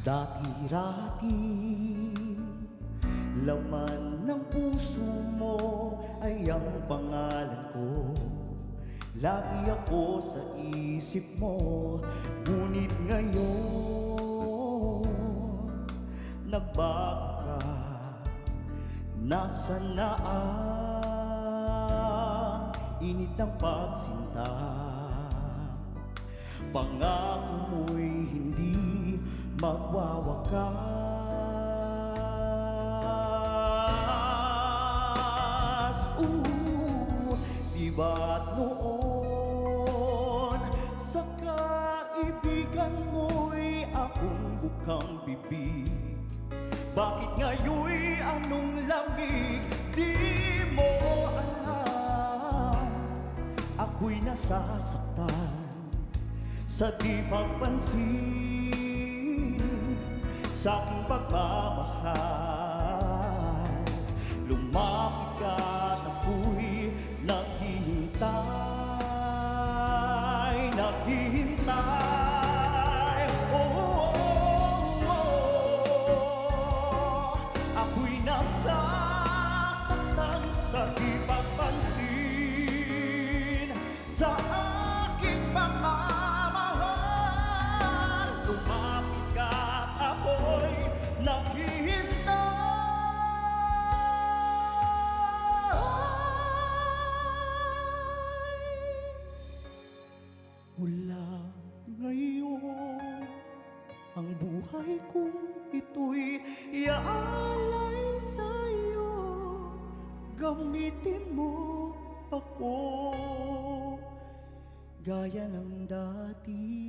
Dati-rati Laman ng puso mo ay ang pangalan ko. Lagi ako sa isip mo Ngunit ngayon Nagbago ka. Nasa na ang init ng pagsinta. Pangako mo'y hindi magwawakas. Ooh, di noon Sa kaibigan mo'y akong bukang bibig. Bakit ngayon'y anong lamig Di mo alam. Ako'y nasasaktan. Sa di pagpansin Sa aking pagmamahal. Lumapit ka at ako'y naghihintay Naghihintay oh, oh, oh, oh. Ako'y nasasaktan sa di pagpansin Sa aking pagmamahal Lumapit kong ito'y iaalay sa'yo Gamitin mo ako. Gaya ng dati